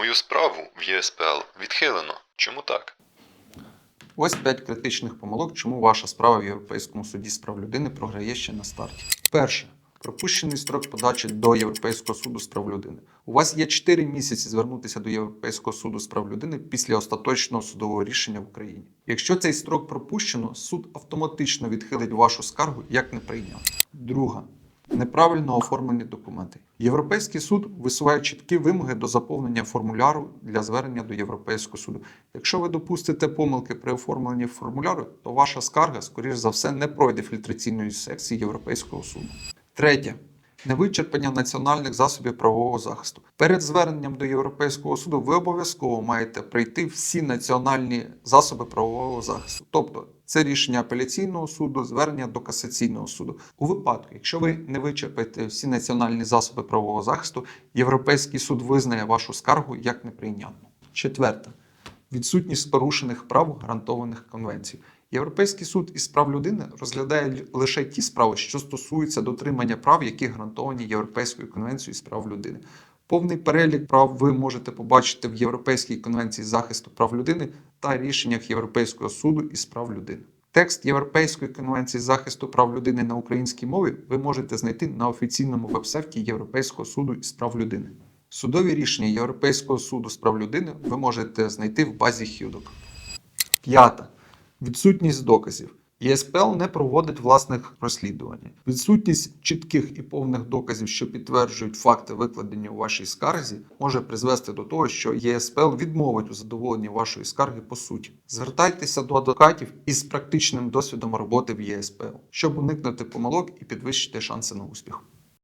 Мою справу в ЄСПЛ відхилено. Чому так? Ось 5 критичних помилок, чому ваша справа в Європейському суді з прав людини програє ще на старті. Перше. Пропущений строк подачі до Європейського суду з прав людини. У вас є 4 місяці звернутися до Європейського суду з прав людини після остаточного судового рішення в Україні. Якщо цей строк пропущено, суд автоматично відхилить вашу скаргу як не прийняв. Друга. Неправильно оформлені документи. Європейський суд висуває чіткі вимоги до заповнення формуляру для звернення до Європейського суду. Якщо ви допустите помилки при оформленні формуляру, то ваша скарга, скоріш за все, не пройде фільтраційної секції Європейського суду. Третє. Невичерпання національних засобів правового захисту. Перед зверненням до Європейського суду ви обов'язково маєте пройти всі національні засоби правового захисту. Тобто це рішення апеляційного суду, звернення до касаційного суду. У випадку, якщо ви не вичерпаєте всі національні засоби правового захисту, Європейський суд визнає вашу скаргу як неприйнятну. Четверте. Відсутність порушених прав, гарантованих конвенцією. Європейський суд із прав людини розглядає лише ті справи, що стосуються дотримання прав, які гарантовані Європейською конвенцією з прав людини. Повний перелік прав ви можете побачити в Європейській конвенції захисту прав людини та рішеннях Європейського суду із прав людини. Текст Європейської конвенції захисту прав людини на українській мові ви можете знайти на офіційному вебсайті Європейського суду із прав людини. Судові рішення Європейського суду з прав людини ви можете знайти в базі HUDOC. П'ята. Відсутність доказів. ЄСПЛ не проводить власних розслідувань. Відсутність чітких і повних доказів, що підтверджують факти, викладені у вашій скарзі, може призвести до того, що ЄСПЛ відмовить у задоволенні вашої скарги по суті. Звертайтеся до адвокатів із практичним досвідом роботи в ЄСПЛ, щоб уникнути помилок і підвищити шанси на успіх.